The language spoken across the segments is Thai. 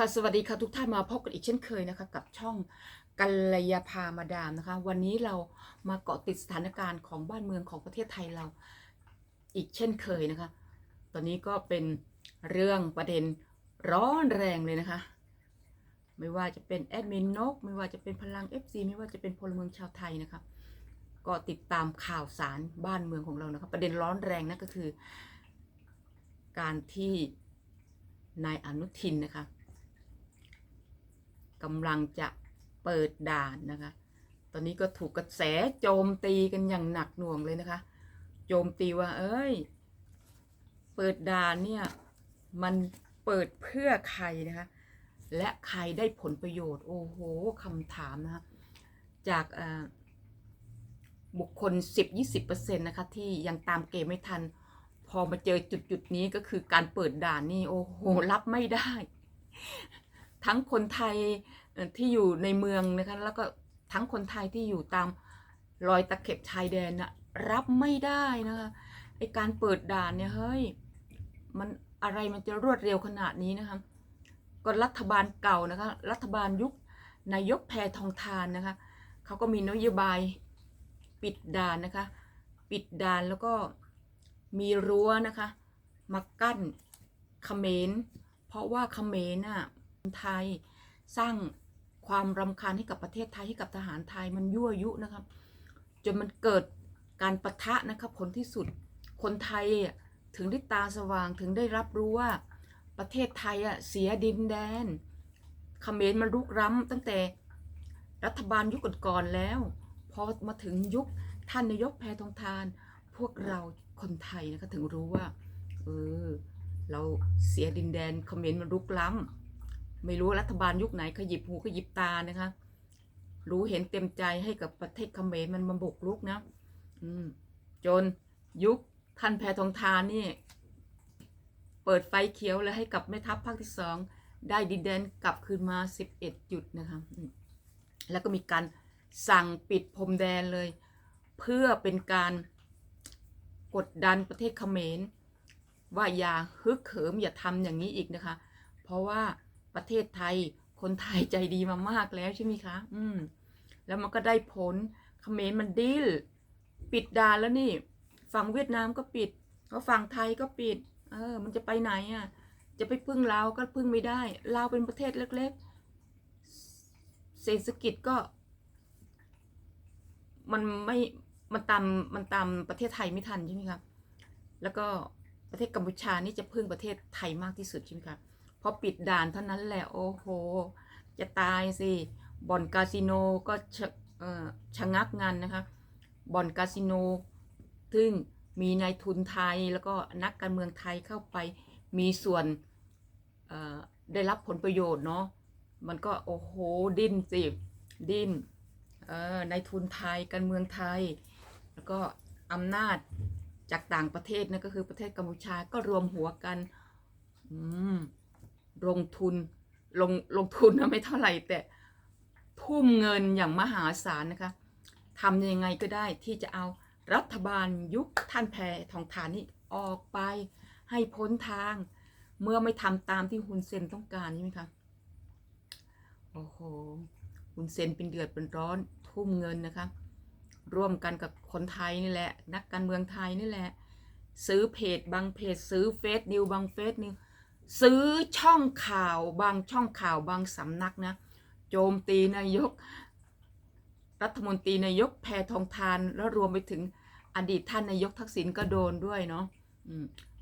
ค่ะสวัสดีค่ะทุกท่านมาพบกันอีกเช่นเคยนะคะ กับช่องกัลยาภามาดามนะคะ วันนี้เรามาเกาะติดสถานการณ์ของบ้านเมืองของประเทศไทยเราอีกเช่นเคยนะคะ ตอนนี้ก็เป็นเรื่องประเด็นร้อนแรงเลยนะคะ ไม่ว่าจะเป็นแอดมินนก ไม่ว่าจะเป็นพลัง FC ไม่ว่าจะเป็นพลเมืองชาวไทยนะคะก็ติดตามข่าวสารบ้านเมืองของเรานะคะประเด็นร้อนแรงนั่นก็คือ การที่นายอนุทินนะคะ กำลังจะเปิดด่านนะคะ ตอนนี้ก็ถูกกระแสโจมตีกันอย่างหนักหน่วงเลยนะคะ โจมตีว่า เอ้ย เปิดด่านเนี่ยมันเปิดเพื่อใครนะคะ และใครได้ผลประโยชน์ โอ้โหคำถามนะคะจากเอ่อบุคคล 10-20%นะคะ ที่ยังตามเกมไม่ทัน พอมาเจอจุดจุดนี้ก็คือการเปิดด่านนี่ โอ้โห รับไม่ได้ ทั้งคนไทยที่อยู่ในเมืองนะคะแล้วก็ทั้งคนไทยที่อยู่ตามรอยตะเข็บชายแดนนะรับไม่ได้นะคะไอการเปิดด่านเนี่ยเฮ้ยมันอะไรมันจะรวดเร็วขนาดนี้นะคะก็รัฐบาลเก่านะคะรัฐบาลยุคนายกแพทองทานนะคะเขาก็มีนโยบายปิดด่านนะคะ ปิดด่านแล้วก็มีรั้วนะคะมากั้นเขมรเพราะว่าเขมรน่ะ ไทย สร้างความรำคาญให้กับประเทศไทยให้กับทหารไทยมันยั่วยุนะครับ จนมันเกิดการปะทะนะครับผลที่สุด คนไทยถึงได้ตาสว่างถึงได้รับรู้ว่าประเทศไทยอะเสียดินแดนเขมรมันรุกร้ำตั้งแต่รัฐบาลยุคก่อนๆแล้ว พอมาถึงยุคท่านนายกแพทองทาน พวกเราคนไทยนะคะถึงรู้ว่าเออเราเสียดินแดนเขมรมันรุกล้ำ ไม่รู้รัฐบาลยุคไหนขยิบหูขยิบตานะคะ รู้เห็นเต็มใจให้กับประเทศเขมรมันมาบุกรุกนะอืมจนยุคท่านแพทองทานนี่ เปิดไฟเขียวเลยให้กับแม่ทัพภาคที่สองได้ดินแดนกลับคืนมา11จุดนะคะแล้วก็มีการสั่งปิดพรมแดนเลย เพื่อเป็นการกดดันประเทศเขมร ว่าอย่าฮึกเหิมอย่าทำอย่างนี้อีกนะคะ เพราะว่า ประเทศไทย คนไทยใจดีมามากแล้วใช่ไหมคะ อืม แล้วมันก็ได้ผลเขมรมันดิ้นปิดด่านแล้วนี่ ฝั่งเวียดนามก็ปิดก็ฝั่งไทยก็ปิด เออ มันจะไปไหนอะ จะไปพึ่งลาวก็พึ่งไม่ได้ลาวเป็นประเทศเล็ก ๆ เศรษฐกิจก็ มันไม่มันตามมันตามประเทศไทยไม่ทันใช่ไหมครับ แล้วก็ประเทศกัมพูชานี่จะพึ่งประเทศไทยมากที่สุดใช่ไหมครับ พอปิดด่านเท่านั้นแหละโอ้โห จะตายสิ บ่อนคาสิโนก็ชะชะงักงานนะคะ บ่อนคาสิโน ซึ่งมีนายทุนไทยแล้วก็นักการเมืองไทยเข้าไปมีส่วนได้รับผลประโยชน์เนาะ มันก็โอ้โหดิ้นสิดิ้นนายทุนไทยการเมืองไทย แล้วก็อำนาจจากต่างประเทศนั่นก็คือประเทศกัมพูชาก็รวมหัวกัน อืม ลงทุนลงลงทุนนะไม่เท่าไหร่แต่ทุ่มเงินอย่างมหาศาลนะคะทำยังไงก็ได้ที่จะเอารัฐบาลยุคท่านแพทองทานนี่ออกไป ให้พ้นทาง เมื่อไม่ทำตามที่ฮุนเซนต้องการใช่ไหมคะโอ้โหฮุนเซนเป็นเดือดเป็นร้อนทุ่มเงินนะคะ ร่วมกันกับคนไทยนี่แหละ นักการเมืองไทยนี่แหละ ซื้อเพจบางเพจซื้อเฟซนิวบางเฟซนิว ซื้อช่องข่าวบางช่องข่าวบางสำนักนะ โจมตีนายก รัฐมนตรีนายกแพทองทาน แล้วรวมไปถึงอดีตท่านนายกทักษิณก็โดนด้วยเนาะ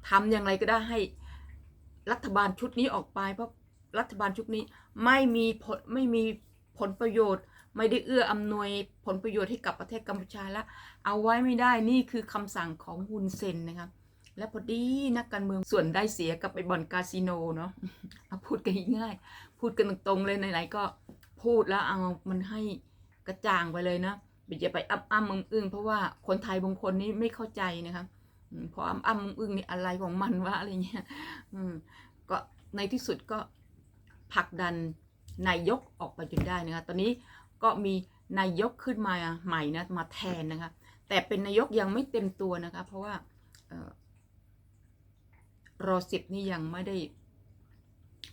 ทำอย่างไรก็ได้ให้รัฐบาลชุดนี้ออกไป เพราะรัฐบาลชุดนี้ไม่มีผลไม่มีผลประโยชน์ ไม่ได้เอื้ออำนวยผลประโยชน์ให้กับประเทศกัมพูชาแล้วเอาไว้ไม่ได้นี่คือคำสั่งของฮุนเซนนะครับ และพอดีนักการเมืองส่วนได้เสียกับไปบ่อนคาสิโนเนาะเอาพูดกันง่ายพูดกันตรงๆเลยไหนๆก็พูดแล้วเอามันให้กระจ่างไปเลยนะอย่าไปอ้ำอ้ำมึงอึ้งเพราะว่าคนไทยบางคนนี่ไม่เข้าใจนะครับอืมพออ้ำอ้ำมึงอึ้งนี่อะไรของมันวะอะไรเงี้ยอืมก็ในที่สุดก็ผลักดันนายกออกไปจนได้นะคะตอนนี้ก็มีนายกขึ้นมาใหม่นะมาแทนนะคะแต่เป็นนายกยังไม่เต็มตัวนะคะเพราะว่า รอสิบนี่ยังไม่ได้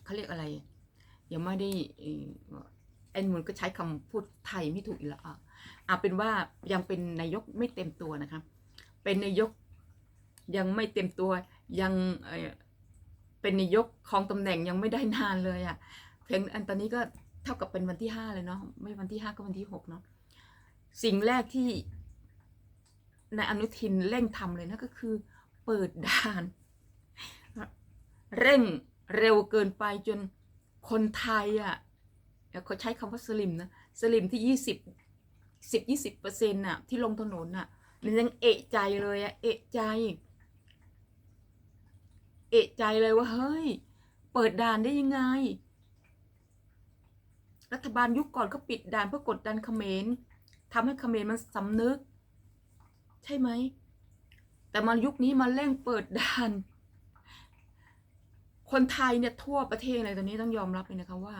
เขาเรียกอะไร ยังไม่ได้เอ่อไอ้นมันก็ใช้คำพูดไทยไม่ถูกอีกแล้วอะเอาเป็นว่ายังเป็นนายกไม่เต็มตัวนะคะ เป็นนายกยังไม่เต็มตัวยังเป็นนายกของตำแหน่งยังไม่ได้นานเลยอะ่ะเพียงอันตอนนี้ก็เท่ากับเป็นวันที่ห้าเลยเนาะไม่วันที่ห้าก็วันที่หกเนาะสิ่งแรกที่นายอนุทินเร่งทำเลยนะก็คือ เปิดด่าน เร่งเร็วเกินไปจนคนไทยอะ่ะเขาใช้คำว่าสลิมนะสลิมที่ยี่สิบสิบยี่สิบเปอร์เซ็นต์น่ะที่ลงถนนน่ะมันยังเอะใจเลยอะเอะใจ เอะใจเลยว่าเฮ้ย เปิดด่านได้ยังไง รัฐบาลยุคก่อนก็ปิดด่านเพื่อกดดันเขมรทำให้เขมรมันสำนึก ใช่ไหม แต่มายุคนี้มาเร่งเปิดด่าน คนไทยเนี่ยทั่วประเทศเลยตอนนี้ต้องยอมรับเลยนะคะว่า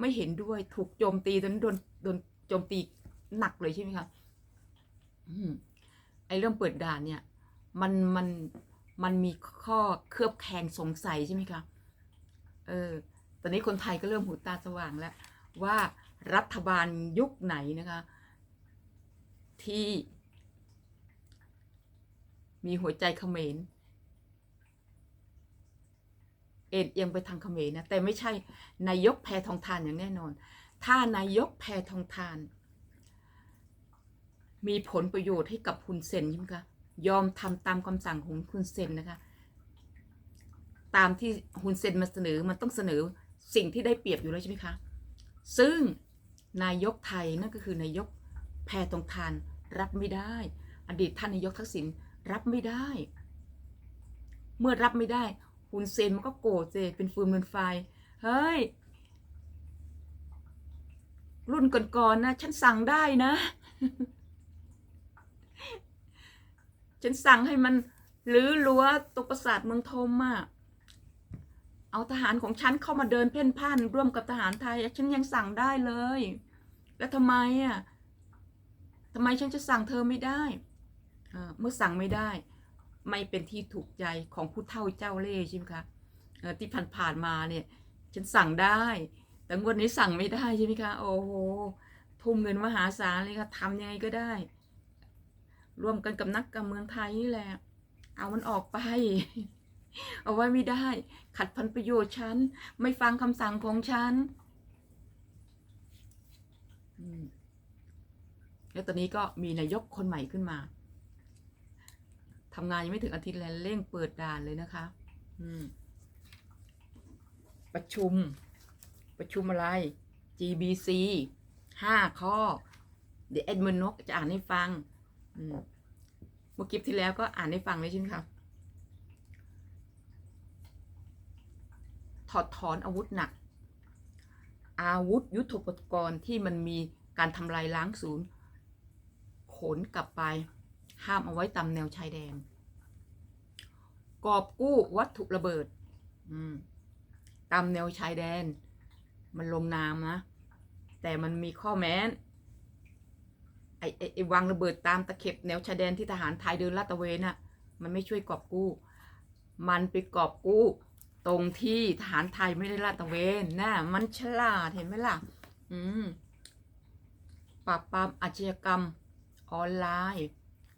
ไม่เห็นด้วยถูกโจมตีตอนนี้โดนโดนโจมตีหนักเลยใช่ไหมคะไอเรื่องเปิดด่านเนี่ย มันมันมันมีข้อเคลือบแคลงสงสัยใช่ไหมคะเออตอนนี้คนไทยก็เริ่มหูตาสว่างแล้ว ว่ารัฐบาลยุคไหนนะคะ ที่มีหัวใจเขมร เอ็นเอียงไปทางเขมรนะแต่ไม่ใช่นายกแพทองทานอย่างแน่นอน ถ้านายกแพทองทาน มีผลประโยชน์ให้กับคุณเซนใช่ไหมคะยอมทำตามคำสั่งของคุณเซนนะคะ ตามที่คุณเซนมาเสนอมันต้องเสนอสิ่งที่ได้เปรียบอยู่แล้วใช่ไหมคะซึ่งนายกไทยนั่นก็คือนายกแพทองทานรับไม่ได้ อดีตท่านนายกทักษิณรับไม่ได้ เมื่อรับไม่ได้ ฮุนเซนมันก็โกรธเจเป็นฟืนเป็นไฟ เฮ้ย รุ่นก่อนๆนะฉันสั่งได้นะ ฉันสั่งให้มันหรือรั้วตกประสาทเมืองทมอะเอาทหารของฉันเข้ามาเดินเพ่นพ่านร่วมกับทหารไทย ฉันยังสั่งได้เลย แล้วทำไมอะทำไมฉันจะสั่งเธอไม่ได้เมื่อสั่งไม่ได้ ไม่เป็นที่ถูกใจของผู้เฒ่าเจ้าเล่ใช่ไหมคะที่ผ่านๆมาเนี่ยฉันสั่งได้ แต่งวดนี้สั่งไม่ได้ใช่ไหมคะโอ้โหทุ่มเงินมหาศาลเลยค่ะทำยังไงก็ได้ ร่วมกันกับนักการเมืองไทยนี่แหละ เอามันออกไป เอาไว้ไม่ได้ ขัดผลประโยชน์ฉัน ไม่ฟังคำสั่งของฉันแล้วตอนนี้ก็มีนายกคนใหม่ขึ้นมา ทำงานยังไม่ถึงอาทิตย์แล้วเร่งเปิดด่านเลยนะคะ อืม ประชุม ประชุมอะไร GBC ห้าข้อ เดี๋ยวเอ็ดมินนกจะอ่านให้ฟัง อืมเมื่อคลิปที่แล้วก็อ่านให้ฟังเลยใช่ไหมคะถอดถอนอาวุธหนัก อาวุธยุทโธปกรณ์ที่มันมีการทำลายล้างศูนย์ ขนกลับไป ห้ามเอาไว้ตามแนวชายแดน กอบกู้วัตถุระเบิดตามแนวชายแดน มันลงนามนะ แต่มันมีข้อแม้นไอ้ไอ้ไอ้วางระเบิดตามตะเข็บแนวชายแดนที่ทหารไทยเดินลาดตระเวนน่ะ มันไม่ช่วยกอบกู้ มันไปกอบกู้ ตรงที่ทหารไทยไม่ได้ลาดตระเวนน่ะมันฉลาดเห็นไหมล่ะ อืมปราบปรามอาชญากรรมออนไลน์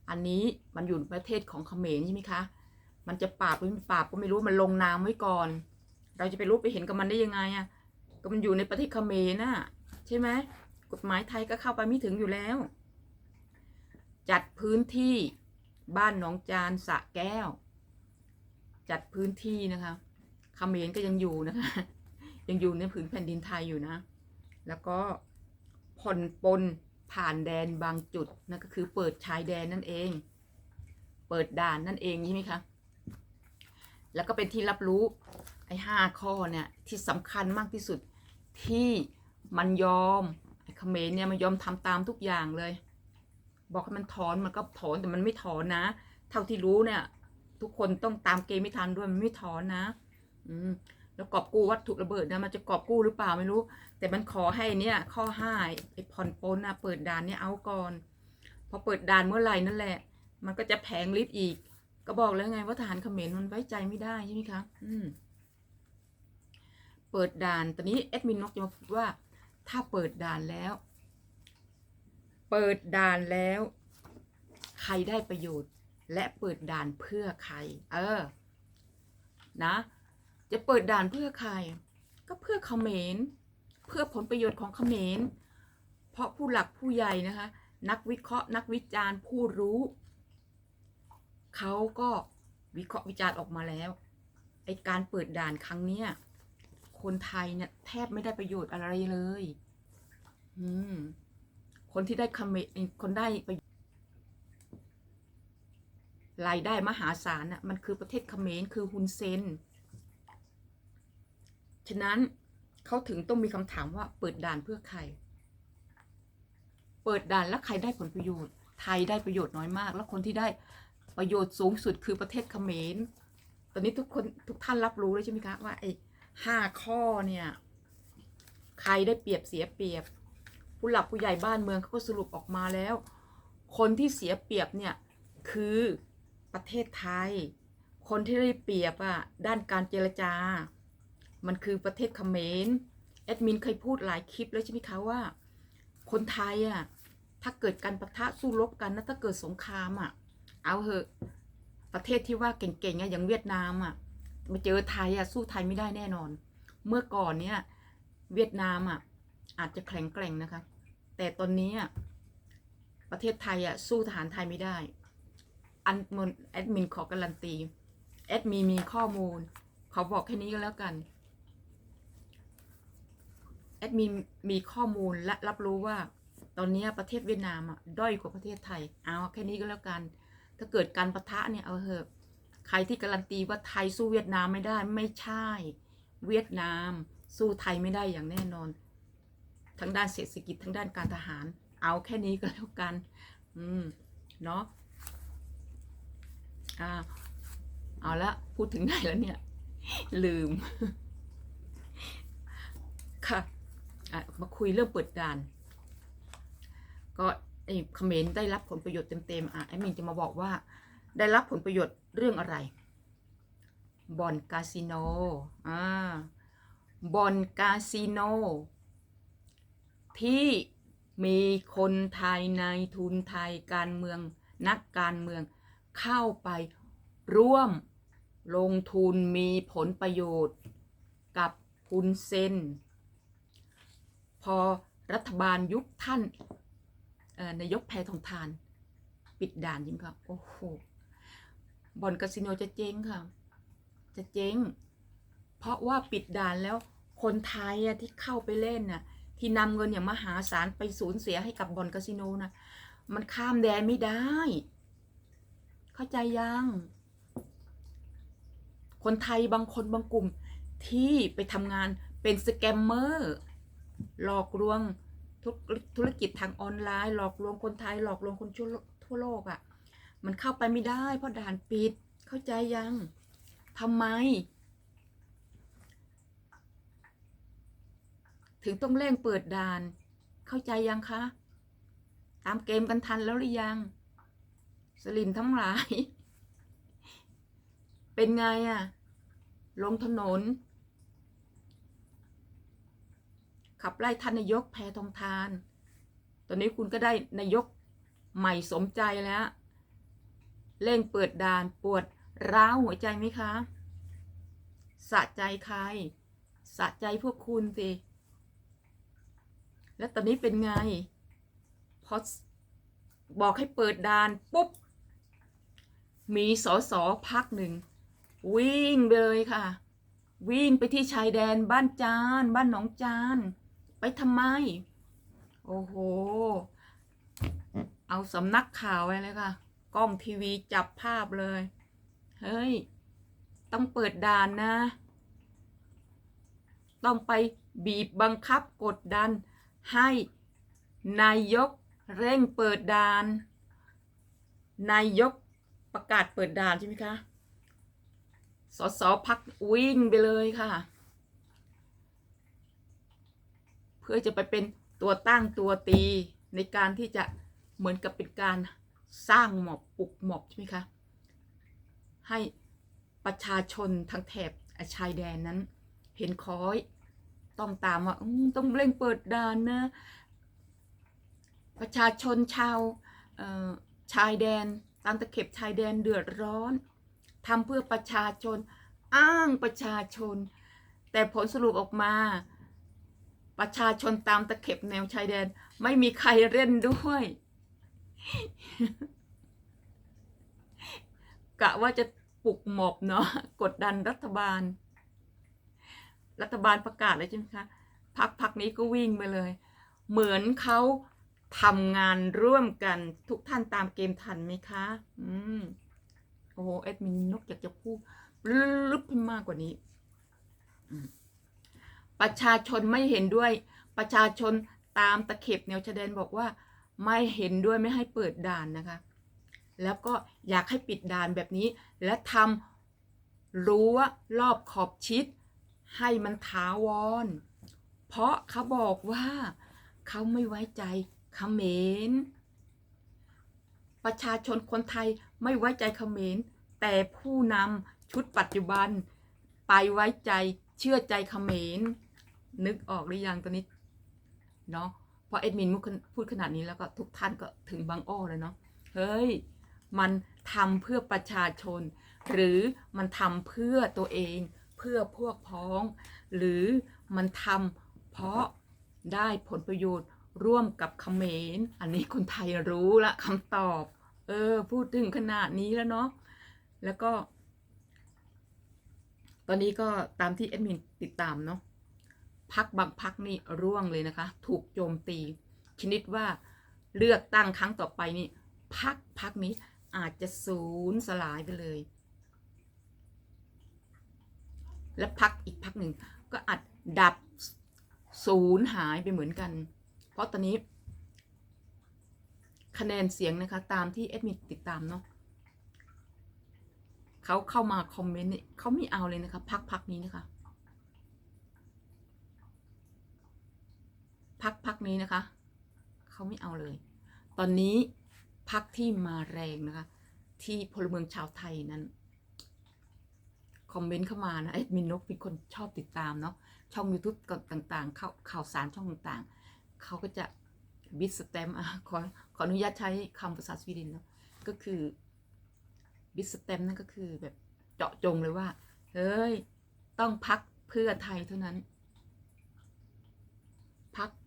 อันนี้มันอยู่ในประเทศของเขมรใช่ไหมคะ มันจะปราบหรือไม่ปราบก็ไม่รู้มันลงนามไว้ก่อน เราจะไปรู้ไปเห็นกับมันได้ยังไงอะก็มันอยู่ในประเทศเขมรน่ะใช่ไหมกฎหมายไทยก็เข้าไปไม่ถึงอยู่แล้ว จัดพื้นที่บ้านหนองจานสะแก้ว จัดพื้นที่นะคะเขมรก็ยังอยู่นะคะ ยังอยู่ในผืนแผ่นดินไทยอยู่นะ แล้วก็ผ่อนปนผ่านแดนบางจุดนั่นก็คือเปิดชายแดนนั่นเอง เปิดด่านนั่นเองใช่ไหมคะ แล้วก็เป็นที่รับรู้ไอ้ห้าข้อเนี่ยที่สำคัญมากที่สุดที่มันยอมไอ้เขมรเนี่ยมันยอมทำตามทุกอย่างเลย บอกให้มันถอนมันก็ถอนแต่มันไม่ถอนนะ เท่าที่รู้เนี่ย ทุกคนต้องตามเกมไม่ทันด้วยมันไม่ถอนนะ อืมแล้วกอบกู้วัตถุระเบิดนะมันจะกอบกู้หรือเปล่าไม่รู้ แต่มันขอให้เนี่ย ข้อห้าไอ้ผ่อนปลนนะเปิดด่านเนี่ยเอาก่อนพอเปิดด่านเมื่อไหร่นั่นแหละ มันก็จะแผงฤทธิ์อีก ก็บอกแล้วไงว่าทหารเขมรมันไว้ใจไม่ได้ใช่ไหมคะอืม เปิดด่าน ตอนนี้แอดมินนกจะมาพูดว่า ถ้าเปิดด่านแล้ว เปิดด่านแล้ว ใครได้ประโยชน์ และเปิดด่านเพื่อใคร เออ นะ จะเปิดด่านเพื่อใคร ก็เพื่อเขมร เพื่อผลประโยชน์ของเขมร เพราะผู้หลักผู้ใหญ่นะคะ นักวิเคราะห์ นักวิจารณ์ผู้รู้ เขาก็วิเคราะห์วิจารณ์ออกมาแล้วไอการเปิดด่านครั้งเนี้ยคนไทยเนี่ยแทบไม่ได้ประโยชน์อะไรเลย อืม คนที่ได้คำเมคนได้ประรายได้มหาศาลน่ะ มันคือประเทศเขมรคือฮุนเซน ฉะนั้นเขาถึงต้องมีคำถามว่าเปิดด่านเพื่อใคร เปิดด่านแล้วใครได้ผลประโยชน์ ไทยได้ประโยชน์น้อยมาก แล้วคนที่ได้ ประโยชน์สูงสุดคือประเทศเขมร ตอนนี้ทุกคนทุกท่านรับรู้แล้วใช่ไหมคะว่าไอ้ห้าข้อเนี่ย ใครได้เปรียบเสียเปรียบ ผู้หลักผู้ใหญ่บ้านเมืองเขาก็สรุปออกมาแล้ว คนที่เสียเปรียบเนี่ยคือประเทศไทย คนที่ได้เปรียบอะด้านการเจรจา มันคือประเทศเขมรแอดมินเคยพูดหลายคลิปแล้วใช่ไหมคะว่า คนไทยอะถ้าเกิดการประทะสู้รบกันนะถ้าเกิดสงครามอะ เอาเหอะ ประเทศที่ว่าเก่งๆอย่างเวียดนามอะมาเจอไทยอะสู้ไทยไม่ได้แน่นอน เมื่อก่อนเนี่ย เวียดนามอะ อาจจะแข็งแกร่งนะคะ แต่ตอนนี้อะประเทศไทยอะสู้ทหารไทยไม่ได้ อันมนแอดมินขอการันตีแอดมีมีข้อมูล เขาบอกแค่นี้ก็แล้วกันแอดมินมีข้อมูลและรับรู้ว่า ตอนนี้ประเทศเวียดนามอะด้อยกว่าประเทศไทย เอาแค่นี้ก็แล้วกัน ถ้าเกิดการประทะเนี่ยเอาเถอะใครที่การันตีว่าไทยสู้เวียดนามไม่ได้ไม่ใช่ เวียดนาม สู้ไทยไม่ได้อย่างแน่นอน ทั้งด้านเศรษฐกิจทั้งด้านการทหาร เอาแค่นี้ก็แล้วกัน อืมเนาะอ่าเอาละพูดถึงไหนแล้วเนี่ย ลืม ค่ะมาคุยเรื่องเปิดด่าน ก็ เขมรได้รับผลประโยชน์เต็มๆอะไอ้มินจะมาบอกว่า ได้รับผลประโยชน์เรื่องอะไรบ่อนคาสิโนอ่าบ่อนคาสิโนที่มีคนไทยในทุนไทยการเมืองนักการเมืองเข้าไปร่วมลงทุนมีผลประโยชน์กับคุณเซนพอรัฐบาลยุคท่าน นายกแพทองทาน ปิดด่านยิมค่ะ โอ้โหบ่อนคาสิโนจะเจ๊งค่ะ จะเจ๊ง เพราะว่าปิดด่านแล้วคนไทยอะที่เข้าไปเล่นน่ะ ที่นำเงินอย่างมหาศาลไปสูญเสียให้กับบ่อนคาสิโนนะมันข้ามแดนไม่ได้ เข้าใจยัง คนไทยบางคนบางกลุ่มที่ไปทำงานเป็นสแกมเมอร์ หลอกลวง ธุรธุรกิจทางออนไลน์หลอกลวงคนไทยหลอกลวงคนทั่วโลกอะ่ะ มันเข้าไปไม่ได้เพราะด่านปิดเข้าใจยังทำไม ถึงต้องเร่งเปิดด่าน เข้าใจยังคะ ตามเกมกันทันแล้วหรือยัง สลิมทั้งหลาย เป็นไงอะ ลงถนน ขับไล่ท่านนายกแพทองทาน ตอนนี้คุณก็ได้นายกใหม่สมใจแล้ว เร่งเปิดด่านปวดร้าวหัวใจไหมคะสะใจใครสะใจพวกคุณสิ แล้วตอนนี้เป็นไง พอบอกให้เปิดด่านปุ๊บ มีสอสอพักหนึ่ง วิ่งเลยค่ะ วิ่งไปที่ชายแดนบ้านจาน บ้านหนองจาน ไปทำไม โอ้โห เอาสำนักข่าวไว้เลยค่ะ กล้องทีวีจับภาพเลย เฮ้ย ต้องเปิดด่านนะ ต้องไปบีบบังคับกดดัน ให้นายกเร่งเปิดด่าน นายกประกาศเปิดด่านใช่ไหมคะ สสพักวิ่งไปเลยค่ะ เพื่อจะไปเป็นตัวตั้งตัวตีในการที่จะเหมือนกับเป็นการสร้างหมอบปลุกหมอบใช่ไหมคะให้ประชาชนทางแถบชายแดนนั้น เห็นคอยต้องตามว่าต้องเร่งเปิดด่านนะประชาชนชาวชายแดนตามตะเข็บชายแดนเดือดร้อนทำเพื่อประชาชนอ้างประชาชน แต่ผลสรุปออกมา ประชาชนตามตะเข็บแนวชายแดน ไม่มีใครเล่นด้วย กะว่าจะปลุกหมอบเนาะกดดันรัฐบาล รัฐบาลประกาศเลยใช่ไหมคะพักพักนี้ก็วิ่งไปเลย เหมือนเขาทำงานร่วมกันทุกท่านตามเกมทันไหมคะ อืมโอ้โหเอ็ดมินนกอยากจะพูดลึกๆมากกว่านี้ อืม ประชาชนไม่เห็นด้วย ประชาชนตามตะเข็บแนวชายแดนบอกว่า ไม่เห็นด้วยไม่ให้เปิดด่านนะคะ แล้วก็อยากให้ปิดด่านแบบนี้ และทำรั้วรอบขอบชิด ให้มันถาวร เพราะเขาบอกว่าเขาไม่ไว้ใจเขมรประชาชนคนไทยไม่ไว้ใจเขมรแต่ผู้นำชุดปัจจุบัน ไปไว้ใจเชื่อใจเขมร นึกออกหรือยังตอนนี้เนาะพอเอ็ดมินพูดขนาดนี้แล้วก็ทุกท่านก็ถึงบางอ้อเลยเนาะเฮ้ยมันทำเพื่อประชาชน หรือมันทำเพื่อตัวเอง เพื่อพวกพ้อง หรือมันทำเพราะได้ผลประโยชน์ร่วมกับเขมร อันนี้คนไทยรู้ละคำตอบ เออ พูดถึงขนาดนี้แล้วเนาะแล้วก็ ตอนนี้ก็ตามที่แอดมินติดตามเนาะ พักบางพักนี่ร่วงเลยนะคะ ถูกโจมตี ชนิดว่าเลือกตั้งครั้งต่อไปนี่พักพักนี้อาจจะสูญสลายไปเลย และพักอีกพักหนึ่งก็อาจดับสูญหายไปเหมือนกัน เพราะตอนนี้ คะแนนเสียงนะคะ ตามที่แอดมินติดตามเนาะเขาเข้ามาคอมเมนต์เนี่ยเขาไม่เอาเลยนะคะ พักพักนี้นะคะ พักพักนี้นะคะเขาไม่เอาเลย ตอนนี้พักที่มาแรงนะคะ ที่พลเมืองชาวไทยนั้นคอมเมนต์เข้ามานะเอ็ดมินนกเป็นคนชอบติดตามเนาะช่อง YouTube ต่างๆข่าวข่าวสารช่องต่างๆ เขาก็จะบิสแตมอะขอขออนุญาตใช้คำภาษาสวีเดนเนาะก็คือบิสแตมนั่นก็คือแบบเจาะจงเลยว่า เฮ้ย ต้องพักเพื่อไทยเท่านั้น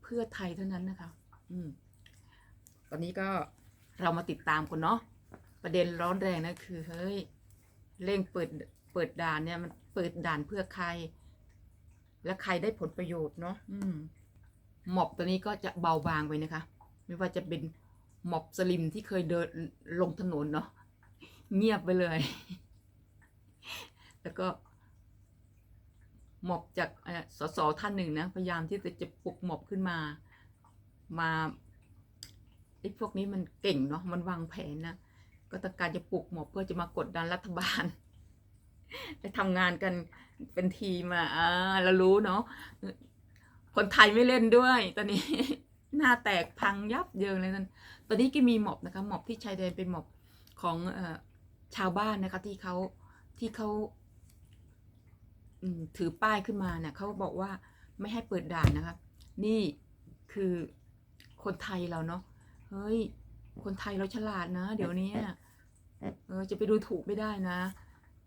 เพื่อไทยเท่านั้นนะคะ อืม ตอนนี้ก็เรามาติดตามกันเนาะประเด็นร้อนแรงนะคือเฮ้ยเร่งเปิดเปิดด่านเนี่ยมันเปิดด่านเพื่อใคร และใครได้ผลประโยชน์เนาะอืมหมอบตัวนี้ก็จะเบาบางไปนะคะ ไม่ว่าจะเป็นหมอบสลิมที่เคยเดินลงถนนเนาะเงียบไปเลย แล้วก็ หมอบจากสสท่านหนึ่งนะพยายามที่จะจะปลุกหมอบขึ้นมามาไอ้พวกนี้มันเก่งเนาะมันวางแผนนะก็ต้องการจะปลุกหมอบเพื่อจะมากดดันรัฐบาลไปทำงานกันเป็นทีมอะอ่าเรารู้เนาะคนไทยไม่เล่นด้วย ตอนนี้ หน้าแตกพังยับเยิงเลยนั่นตอนนี้ก็มีหมอบนะคะหมอบที่ชายแดนเป็นหมอบของอชาวบ้านนะคะที่เขาที่เขา ถือป้ายขึ้นมาเนี่ยเขาบอกว่าไม่ให้เปิดด่านนะคะนี่คือคนไทยเราเนาะเฮ้ย คนไทยเราฉลาดนะ เดี๋ยวนี้เออจะไปดูถูกไม่ได้นะ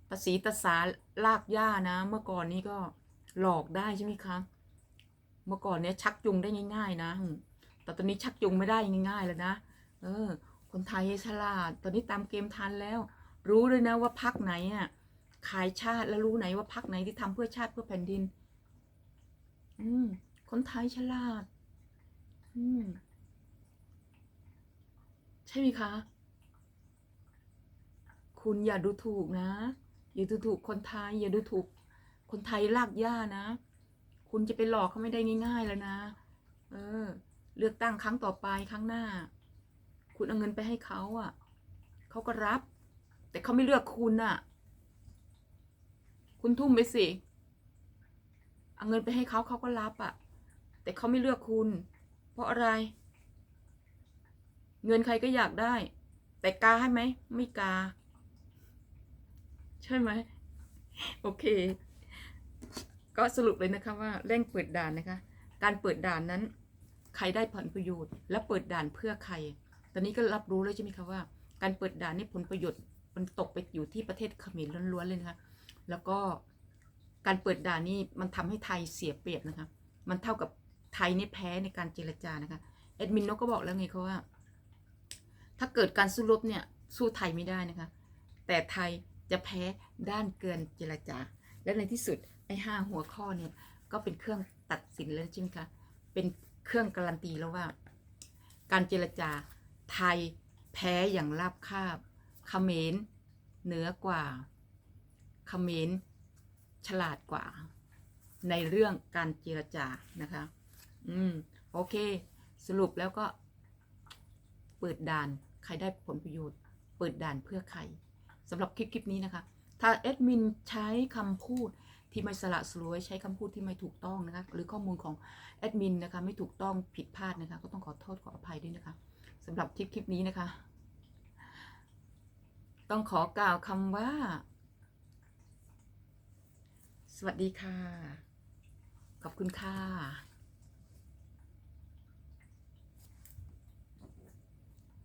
ตาสีตาสาลากหญ้านะ เมื่อก่อนนี้ก็หลอกได้ใช่ไหมคะเมื่อก่อนเนี้ยชักจูงได้ง่าย ๆ นะ แต่ตอนนี้ชักจูงไม่ได้ง่าย ๆ แล้วนะเออ คนไทยฉลาด ตอนนี้ตามเกมทันแล้ว รู้เลยนะว่าพักไหนอะ ขายชาติแล้วรู้ไหนว่าพักไหนที่ทำเพื่อชาติเพื่อแผ่นดิน อืมคนไทยฉลาด อืมใช่ไหมคะ คุณอย่าดูถูกนะ อย่าดูถูกคนไทย อย่าดูถูก คนไทยลากย่านะ คุณจะไปหลอกเขาไม่ได้ง่าย ๆ แล้วนะ เออ เลือกตั้งครั้งต่อไปครั้งหน้า คุณเอาเงินไปให้เขาอะ เขาก็รับ แต่เขาไม่เลือกคุณน่ะ คุณทุ่มไปสิเอาเงินไปให้เขาเขาก็รับอะ แต่เขาไม่เลือกคุณ เพราะอะไร เงินใครก็อยากได้ แต่กาให้ไหมไม่กา ใช่ไหมโอเค ก็สรุปเลยนะคะว่าเร่งเปิดด่านนะคะ การเปิดด่านนั้น ใครได้ผลประโยชน์ และเปิดด่านเพื่อใคร ตอนนี้ก็รับรู้แล้วใช่ไหมคะว่า การเปิดด่านนี่ผลประโยชน์มันตกไปอยู่ที่ประเทศเขมรล้วนๆเลยนะคะ แล้วก็การเปิดด่านนี่มันทำให้ไทยเสียเปรียบนะคะ มันเท่ากับไทยนี่แพ้ในการเจรจานะคะเอ็ดมินนกก็บอกแล้วไงเขาว่า ถ้าเกิดการสู้รบเนี่ยสู้ไทยไม่ได้นะคะ แต่ไทยจะแพ้ด้านเกินเจรจา และในที่สุดไอ้ห้าหัวข้อเนี่ยก็เป็นเครื่องตัดสินแล้วใช่ไหมคะเป็นเครื่องการันตีแล้วว่า การเจรจาไทยแพ้อย่างราบคาบเขมรเหนือกว่า เขมรฉลาดกว่า ในเรื่องการเจรจานะคะ อืม โอเค สรุปแล้วก็ เปิดด่านใครได้ผลประโยชน์ เปิดด่านเพื่อใครสำหรับคลิปคลิปนี้นะคะ ถ้าแอดมินใช้คำพูดที่ไม่สละสลวยใช้คำพูดที่ไม่ถูกต้องนะคะ หรือข้อมูลของแอดมินนะคะ ไม่ถูกต้องผิดพลาดนะคะ ก็ต้องขอโทษขออภัยด้วยนะคะสำหรับคลิปคลิปนี้นะคะ ต้องขอกล่าวคำว่า สวัสดีค่ะ ขอบคุณค่ะ